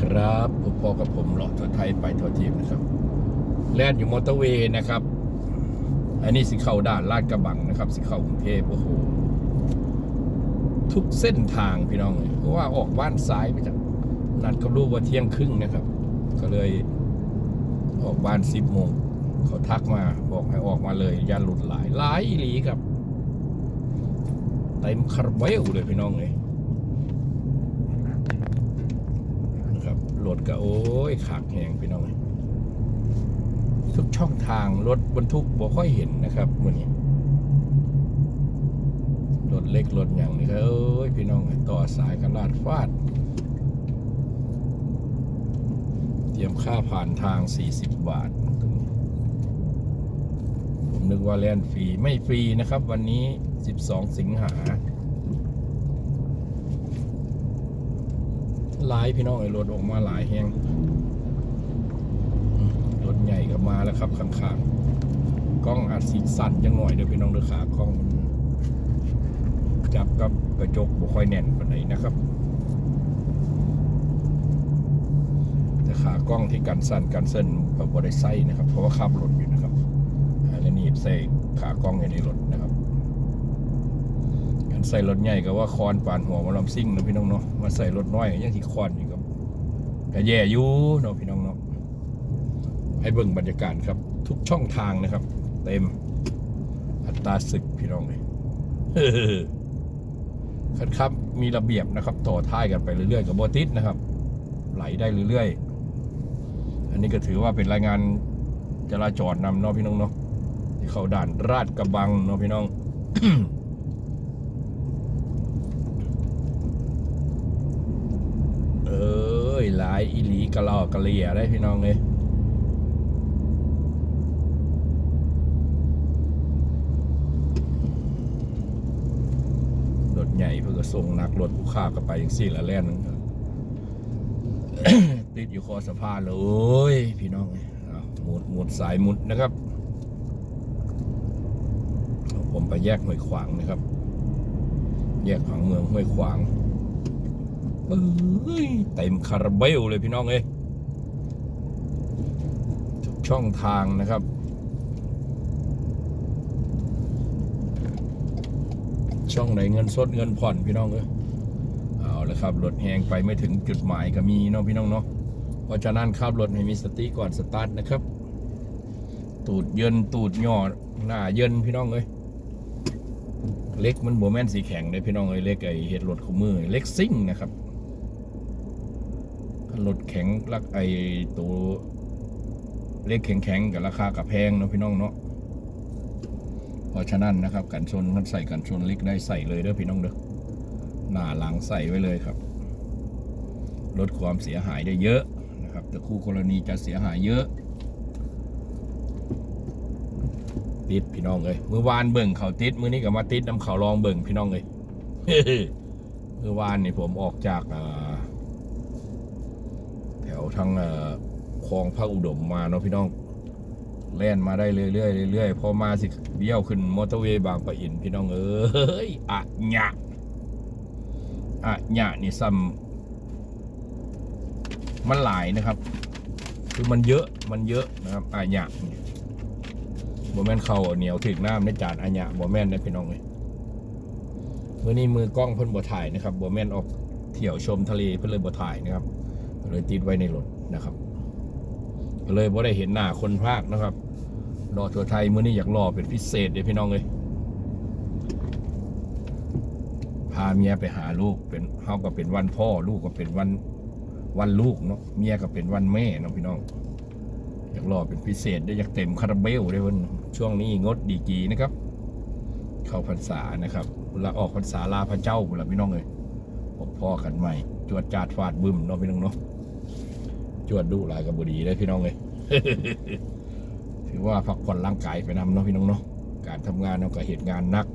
ครับพอกับผมหลอดทัวไทยไปทัวทีมนะครับ แล่นอยู่มอเตอร์เวย์นะครับ อันนี้สิเข้าด้านลาดกระบังนะครับ สิเข้ากรุงเทพโอ้โห ทุกเส้นทางพี่น้องเลยเพราะว่าออกบ้านซ้ายไปจากนัดกับลูกว่าเที่ยงครึ่งนะครับ ก็เลยออกบ้านสิบโมงเขาทักมาบอกให้ออกมาเลยอย่าหลุดหลายหลายอีหลีครับเต็มคาราเบลเลยพี่น้องเลยนะค รถก็โอ้ยขากแหงพี่น้องเลยทุกช่องทางรถบรรทุกบ่ค่อยเห็นนะครับวันนี้รถเล็กรถอย่างนี้ก็เอ้ยพี่น้องต่อสายกันลาดฟาด เตรียมค่าผ่านทาง 40 บาท ผมนึกว่าแลนฟรีไม่ฟรีนะครับ วันนี้ 12 สิงหา หลายพี่น้องไอ้รถออกมาหลายแหงรถใหญ่ก็มาแล้วครับข้างๆกล้องอาจสีสั่นจังหน่อยเดี๋ยวพี่น้องเดือขากล้องจับกับกระจกบ่ค่อยแน่นปานไหนนะครับแต่ขากล้องที่กันสั่นกันเส้นแบบบริไซนะครับ เพราะว่าขับรถอยู่นะครับอ่าแล้วนี่ใส่ขากล้องอยู่ในรถนะครับ ใส่รถใหญ่ก็ว่าคอนปานหัวมาลำซิ่งนะพี่น้องเนาะมาใส่รถน้อยยังที่คอนอยู่ครับก็แย่อยู่เนาะพี่น้องเนาะให้เบิ่งบรรยากาศครับ ทุกช่องทางนะครับ เต็ม อัตราศึกพี่น้องเลยคันครับมีระเบียบนะครับ ต่อท้ายกันไปเรื่อยๆ กับโบติสนะครับ ไหลได้เรื่อยๆ อันนี้ก็ถือว่าเป็นรายงานจราจรนำเนาะพี่น้องเนาะที่เข้าด่านราดกระบังเนาะพี่น้อง เอ้ย หลายอีหลีกะลอกะเลียได้พี่น้องเลยรถใหญ่เพื่อส่งนักรถผู้ข้าก็ไปอย่างสี่ละแล่นติดอยู่คอสะพานเลยพี่น้องหมุดหมุดสายหมุดนะครับ ผมไปแยกห้วยขวางนะครับ แยกผังเมืองห้วยขวาง เต็มคาราเบลเลยพี่น้องเอ้ยทุกช่องทางนะครับ ช่องไหนเงินสดเงินผ่อนพี่น้องเอ้ยเอาละครับรถแหงไปไม่ถึงจุดหมายก็มีเนาะพี่น้องเนาะเพราะฉะนั้นขับรถให้มีสติก่อนสตาร์ทนะครับ ตูดเยินตูดย่อหน้าเยินพี่น้องเอ้ยเล็กมันโบแมนสีแข็งเลยพี่น้องเอ้ยเล็กไอเห็ดรถขมือเล็กซิ่งนะครับ รถแข็งลักไอตัวเล็กแข็งแข็งๆกับราคากับแพงเนาะพี่น้องเนาะเพราะฉะนั้นนะครับ กันชนมันใส่กันชนเล็กได้ใส่เลยเด้อพี่น้องเด้อหน้าหลังใส่ไว้เลยครับ ลดความเสียหายได้เยอะนะครับ แต่คู่กรณีจะเสียหายเยอะติดพี่น้องเลยเมื่อวานเบิ่งเขาติดมื้อนี้ก็มาติดน้ำเขาลองเบิ่งพี่น้องเลยเมื่อวานนี่ผมออกจากอ่า ทางคลองพระอุดมมาเนาะพี่น้องแล่นมาได้เรื่อยๆเรื่อยๆพอมาสิเบี้ยวขึ้นมอเตอร์เวย์บางปะอินพี่น้องเอ้ยอะหยะอะหยานี่ซ้ำมันหลายนะครับ คือมันเยอะมันเยอะนะครับอะหยานี่บ่แม่นเข้าเหนียวถึงน้ำในจานอะหยาบ่แม่นได้พี่น้องเลยมื่อนี้มือกล้องเพิ่นบ่ถ่ายนะครับบ่แม่นออกเที่ยวชมทะเลเพิ่นเลยบ่ถ่ายนะครับ ก็เลยติดไว้ในรถนะครับก็เลยบ่ได้เห็นหน้าคนภาคนะครับรอทัวร์ไทยมื้อนี้อยากรอเป็นพิเศษเด้พี่น้องเลยพาเมียไปหาลูกเป็นเฮาก็เป็นวันพ่อลูกก็เป็นวันวันลูกเนาะเมียก็เป็นวันแม่เนาะพี่น้อง อยากรอเป็นพิเศษได้อยากเต็มคาราเบลได้วันช่วงนี้งดดีกีนะครับ เข้าพรรษานะครับเวลาออกพรรษาลาพระเจ้าเวลาพี่น้องเลยพบพ่อกันใหม่จวดจาดฟาดบึ้มเนาะพี่น้องเนาะ จวดดูหลายกับบดีได้พี่น้องเลยถือว่าพักผ่อนร่างกายไปนำเนาะพี่น้องเนาะการทำงานเราก็เหตุงานหนัก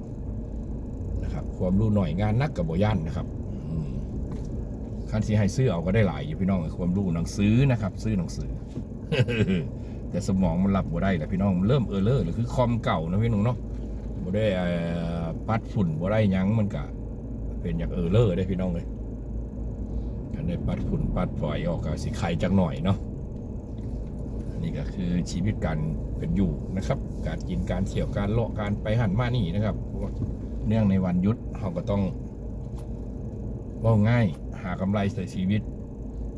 นะครับ ความรู้หน่อยงานนักกับโบย่านนะครับอืมคันสีให้ซื้อเอาก็ได้หลายอยู่พี่น้องความรู้หนังสือนะครับ ซื้อหนังสือ แต่สมองมันรับบ่ได้แหละพี่น้องมันเริ่มเออเลอร์หรือคือคอมเก่านะพี่น้องเนาะบ่ได้เอ่อปัดฝุ่นบ่ได้หยังมันก็เป็นอย่างเออเลอร์ได้พี่น้องเลย กันได้ปัดฝุ่นปัดฝอยออกกับสีไข่จักหน่อยเนาะอันนี่ก็คือชีวิตการเป็นอยู่นะครับ การกินการเที่ยวการเลาะการไปหันมานี่นะครับเนื่องในวันยุดเราก็ต้องว่าง่ายหากำไรใส่ชีวิต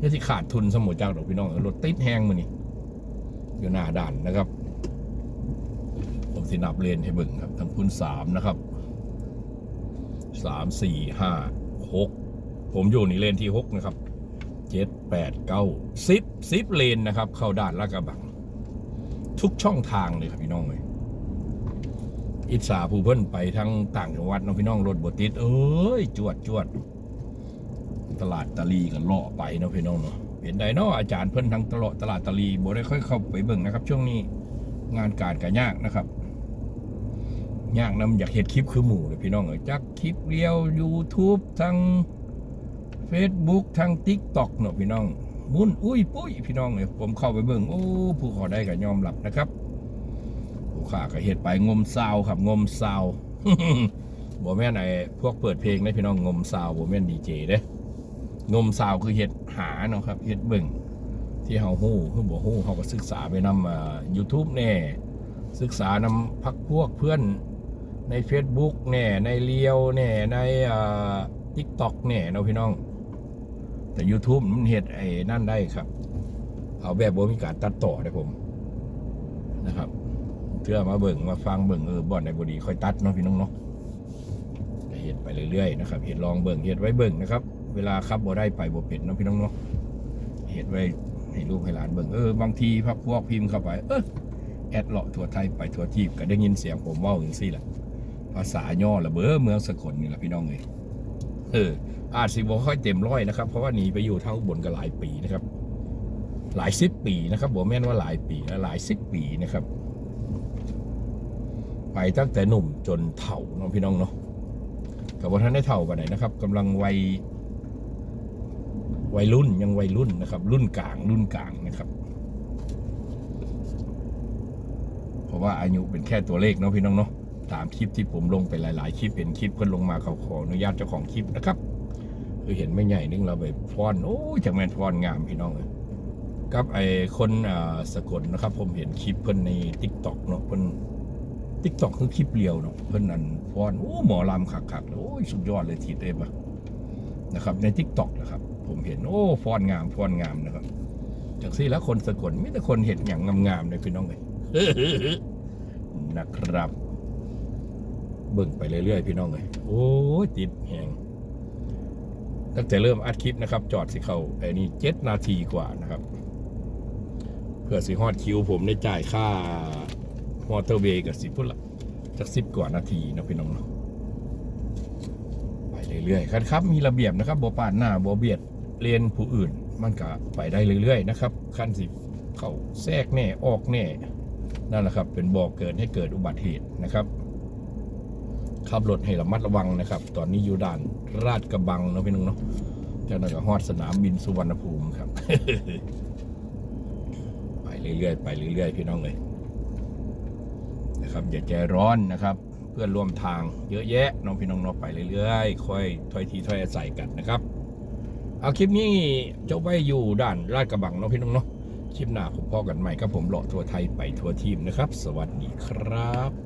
นี่ที่ขาดทุนสมุจากดอกพี่น้องรถติดแห้งมือนี่อยู่หน้าด่านนะครับ ผมสินับเลนให้เบิ่งครับทั้งคุณสามนะครับสามสี่ห้าหก ผมอยู่ในเลนที่หกนะครับเจ็ดแปดเก้าสิบสิบเลนนะครับ เข้าด่านลาดกระบัง ทุกช่องทางเลยครับพี่น้องเลยอิสาผู้เพิ่นไปทั้งต่างจังหวัดเน้องพี่น้องรถบติด เอ้ย จวดจวด ตลาดตะลีกันเลาะไปเนาะพี่น้องเนาะเห็นไดเนาะอาจารย์เพิ่นทั้งตลาดตลาดตะลีบ่ได้ค่อยเข้าไปเบิ่งนะครับ ช่วงนี้งานการก็ยากนะครับยากนํอยากเฮ็ดคลิปคือหมู่เลยพี่น้องเอ้ยจักคลิปเรียว YouTube ทั้ง Facebook ทั้ง TikTok เนาะพี่น้องมุ่นอุ้ยปุ้ยพี่น้องเลยผมเข้าไปเบิ่งโอ้ผู้ขอได้ก็ยอมรับนะครับ ผู้ขาก็เฮ็ดไปงมซาวครับ งมซาวบ่แม่ไอ้พวกเปิดเพลงนะพี่น้องงมซาวบ่แม่นดีเจเด้งมซาวคือเฮ็ดหาเนาะครับเฮ็ดเบิ่งที่เฮาฮู้คือบ่ฮู้เฮาก็ศึกษาไปนำอ่า YouTube แน่ ศึกษานำพักพวกเพื่อนใน Facebook แน่ในเลียวแน่ในอ่า TikTok แน่เนาะพี่น้อง แต่ YouTube มันเห็ดไอ้นั่นได้ครับ เอาแบบบ่มีการตัดต่อได้ผม นะครับเพื่อมาเบิ่งมาฟังเบิ่งเออบ่อนในบดีค่อยตัดเนาะพี่น้องเนาะเห็ดไปเรื่อยๆนะครับเห็ดลองเบิ่งเห็ดไว้เบิ่งนะครับ เวลาขับบ่ได้ไปบ่เป็ดเนาะพี่น้องเนาะเห็ดไว้ให้ลูกให้หลานเบิ่งเออบางทีพักพวกพิมพ์เข้าไป เออแอดเลาะทั่วไทยไปทั่วทีบก็ได้ยินเสียงผมว่าอย่างซี่แหละภาษาย่อระเบ้อเมืองสกลนี่แหละพี่น้องเลย อออาจสิบ่ค่อยเต็มร้อยนะครับ เพราะว่าหนีไปอยู่ทางอุบนก็หลายปีนะครับ หลายสิบปีนะครับบ่แม่นว่าหลายปีหลายสิบปีนะครับ ไปตั้งแต่หนุ่มจนเฒ่าเน้องพี่น้องเนาะกับว่าท่านได้เฒ่ากันไหนนะครับกำลังวัยวัยรุ่นยังวัยรุ่นนะครับ รุ่นกลางรุ่นกลางนะครับ เพราะว่าอายุเป็นแค่ตัวเลขเนาะพี่น้องเนาะ ตามคลิปที่ผมลงไปหลาย ๆ คลิปเป็นคลิปเพิ่นลงมาเขาขออนุญาตเจ้าของคลิปนะครับคือเห็นไม่ใหญ่นึงเราไปฟ้อนโอ้จากแมนฟ้อนงามพี่น้องเลยกับไอคนอ่าสกลนะครับ ผมเห็นคลิปเพิ่นในทิกตอกเนาะเพิ่นทิกตอกคือคลิปเรียวเนาะเพิ่นนั่นฟ้อนโอ้หมอลำคักๆโอ้ยสุดยอดเลยทีเดียวปะนะครับในทิกตอกนะครับ ผมเห็นโอ้ฟ้อนงามฟ้อนงามนะครับจากซี่แล้วคนสกลมีแต่คนเห็นอย่างงามๆเลยพี่น้องเลยนะครับ เบิ่งไปเรื่อยๆพี่น้องเลยโอ้ยติดแหงตั้งแต่เริ่มอัดคลิปนะครับ จอดสิเขาไอ้นี่เจ็ดนาทีกว่านะครับ เพื่อสิฮอดคิวผมได้จ่ายค่ามอเตอร์เวย์กับสิพุ่นละจากสิบกว่านาทีนะพี่น้องเนาะไปเรื่อยๆครับครับ มีระเบียบนะครับบ่ปาดหน้าบ่เบียดเลนผู้อื่น มันก็ไปได้เรื่อยๆนะครับขั้นสิเข้าแทรกแน่ออกแน่นั่นแหละครับ เป็นบ่อเกิดให้เกิดอุบัติเหตุนะครับ ขับรถให้ระมัดระวังนะครับ ตอนนี้อยู่ด่านราชกระบังนะพี่น้องเนาะเจ้าหน้าที่ฮอดสนามบินสุวรรณภูมิครับ ไปเรื่อยๆไปเรื่อยๆพี่น้องเลยนะครับ อย่าใจร้อนนะครับเพื่อนร่วมทางเยอะแยะน้องพี่น้องเนาะไปเรื่อยๆค่อยถ้อยทีถ้อยอาศัยกันนะครับเอาคลิปนี้จ้าไว้อยู่ด่านราชกระบังเนาะพี่น้องเนาะคลิปหน้าผมพอกันใหม่ครับผมเลาะทัวร์ไทยไปทัวร์ทีมนะครับ สวัสดีครับ